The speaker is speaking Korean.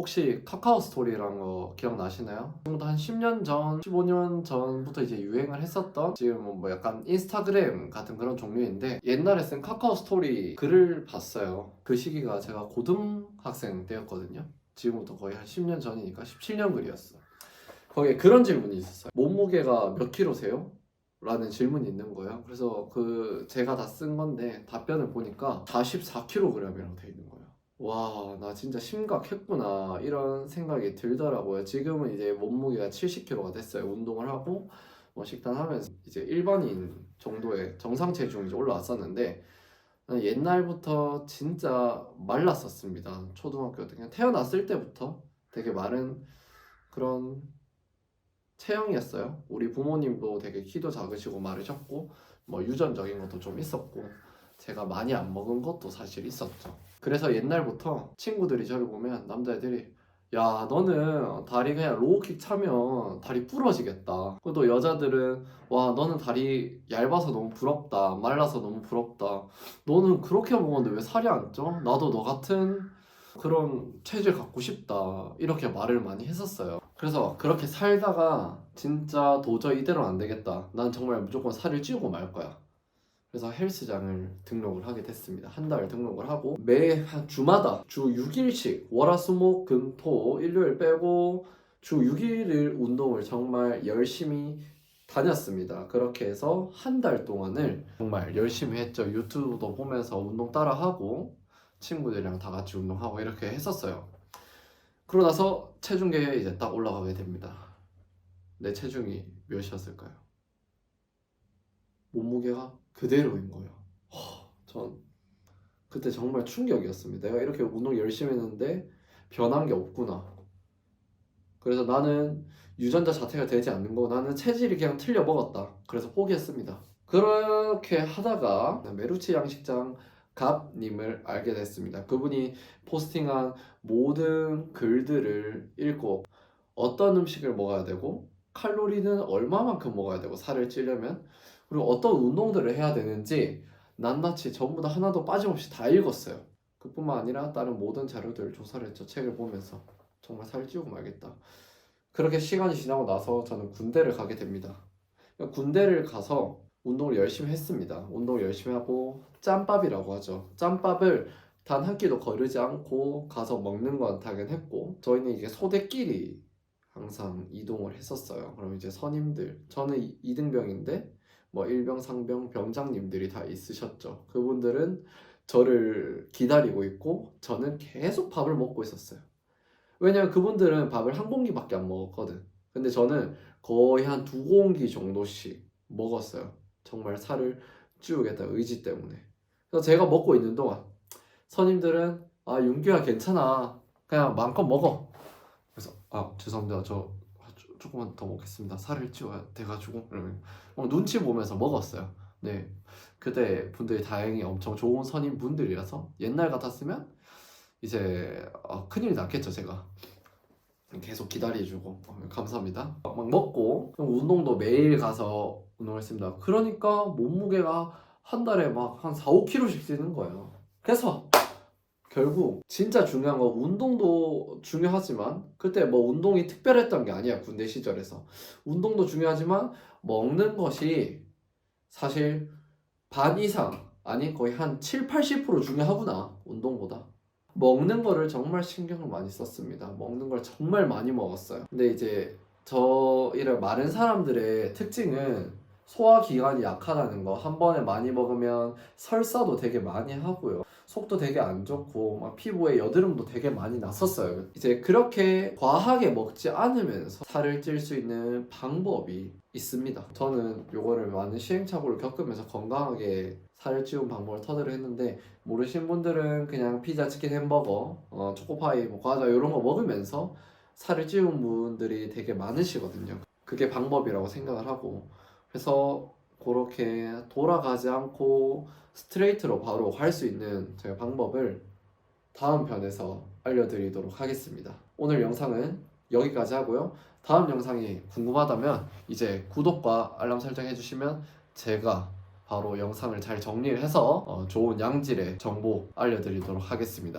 혹시 카카오 스토리라는 거 기억나시나요? 지금부터 한 10년 전, 15년 전부터 이제 유행을 했었던 지금 뭐 약간 인스타그램 같은 그런 종류인데 옛날에 쓴 카카오 스토리 글을 봤어요. 그 시기가 제가 고등학생 때였거든요. 지금부터 거의 한 10년 전이니까 17년 글이었어. 거기에 그런 질문이 있었어요. 몸무게가 몇 킬로세요? 라는 질문이 있는 거예요. 그래서 그 제가 다 쓴 건데 답변을 보니까 44kg이라고 돼 있는 거예요. 와, 나 진짜 심각했구나. 이런 생각이 들더라고요. 지금은 이제 몸무게가 70kg가 됐어요. 운동을 하고, 뭐 식단하면서 이제 일반인 정도의 정상 체중이 올라왔었는데, 옛날부터 진짜 말랐었습니다. 초등학교 때. 그냥 태어났을 때부터 되게 마른 그런 체형이었어요. 우리 부모님도 되게 키도 작으시고 마르셨고, 뭐 유전적인 것도 좀 있었고, 제가 많이 안 먹은 것도 사실 있었죠. 그래서 옛날부터 친구들이 저를 보면 남자애들이 야 너는 다리 그냥 로우킥 차면 다리 부러지겠다. 또 여자들은 와 너는 다리 얇아서 너무 부럽다. 말라서 너무 부럽다. 너는 그렇게 먹었는데 왜 살이 안 쪄? 나도 너 같은 그런 체질 갖고 싶다. 이렇게 말을 많이 했었어요. 그래서 그렇게 살다가 진짜 도저히 이대로는 안 되겠다. 난 정말 무조건 살을 찌우고 말 거야. 그래서 헬스장을 등록을 하게 됐습니다. 한 달 등록을 하고 매한 주마다 주 6일씩 월화수목 금토 일요일 빼고 주 6일을 운동을 정말 열심히 다녔습니다. 그렇게 해서 한 달 동안을 정말 열심히 했죠. 유튜브도 보면서 운동 따라하고 친구들이랑 다 같이 운동하고 이렇게 했었어요. 그러고 나서 체중계에 이제 딱 올라가게 됩니다. 내 체중이 몇이었을까요? 몸무게가 그대로인 거예요. 허, 전 그때 정말 충격이었습니다. 내가 이렇게 운동 열심히 했는데 변한 게 없구나. 그래서 나는 유전자 자체가 되지 않는 거 나는 체질이 그냥 틀려 먹었다. 그래서 포기했습니다. 그렇게 하다가 메루치 양식장 갑님을 알게 됐습니다. 그분이 포스팅한 모든 글들을 읽고 어떤 음식을 먹어야 되고 칼로리는 얼마만큼 먹어야 되고 살을 찌려면 그리고 어떤 운동들을 해야 되는지 낱낱이 전부 다 하나도 빠짐없이 다 읽었어요. 그뿐만 아니라 다른 모든 자료들을 조사를 했죠. 책을 보면서 정말 살 찌우고 말겠다. 그렇게 시간이 지나고 나서 저는 군대를 가게 됩니다. 군대를 가서 운동을 열심히 했습니다. 운동을 열심히 하고 짬밥이라고 하죠. 짬밥을 단 한 끼도 거르지 않고 가서 먹는 건 당연했고 저희는 이게 소대끼리 항상 이동을 했었어요. 그럼 이제 선임들 저는 이- 이등병인데 뭐 일병, 상병, 병장님들이 다 있으셨죠. 그분들은 저를 기다리고 있고 저는 계속 밥을 먹고 있었어요. 왜냐면 그분들은 밥을 한 공기밖에 안 먹었거든. 근데 저는 거의 한 두 공기 정도씩 먹었어요. 정말 살을 찌우겠다 의지 때문에. 그래서 제가 먹고 있는 동안 선임들은 아 윤규야 괜찮아 그냥 마음껏 먹어. 그래서 아 죄송합니다 저 조- 조금만 더 먹겠습니다. 살을 찌워야 돼가지고 이러면 막 눈치 보면서 먹었어요. 네 그때 분들이 다행히 엄청 좋은 선임 분들이라서 옛날 같았으면 이제 어, 큰일 났겠죠 제가. 계속 기다려주고 어, 감사합니다. 막 먹고 운동도 매일 가서 운동했습니다. 그러니까 몸무게가 한 달에 막 한 4, 5kg씩 찌는 거예요. 그래서 결국 진짜 중요한 건 운동도 중요하지만 그때 뭐 운동이 특별했던 게 아니야 군대 시절에서. 운동도 중요하지만 먹는 것이 사실 반 이상 아니 거의 한 7, 80% 중요하구나 운동보다. 먹는 거를 정말 신경을 많이 썼습니다. 먹는 걸 정말 많이 먹었어요. 근데 이제 저 이런 마른 사람들의 특징은 소화 기관이 약하다는 거 한 번에 많이 먹으면 설사도 되게 많이 하고요 속도 되게 안 좋고 막 피부에 여드름도 되게 많이 났었어요. 이제 그렇게 과하게 먹지 않으면서 살을 찔 수 있는 방법이 있습니다. 저는 요거를 많은 시행착오를 겪으면서 건강하게 살을 찌운 방법을 터득을 했는데 모르신 분들은 그냥 피자, 치킨, 햄버거, 어, 초코파이, 뭐 과자 이런 거 먹으면서 살을 찌운 분들이 되게 많으시거든요. 그게 방법이라고 생각을 하고 그래서 그렇게 돌아가지 않고 스트레이트로 바로 갈수 있는 제가 방법을 다음 편에서 알려드리도록 하겠습니다. 오늘 영상은 여기까지 하고요. 다음 영상이 궁금하다면 이제 구독과 알람 설정 해주시면 제가 바로 영상을 잘 정리를 해서 어, 좋은 양질의 정보 알려드리도록 하겠습니다.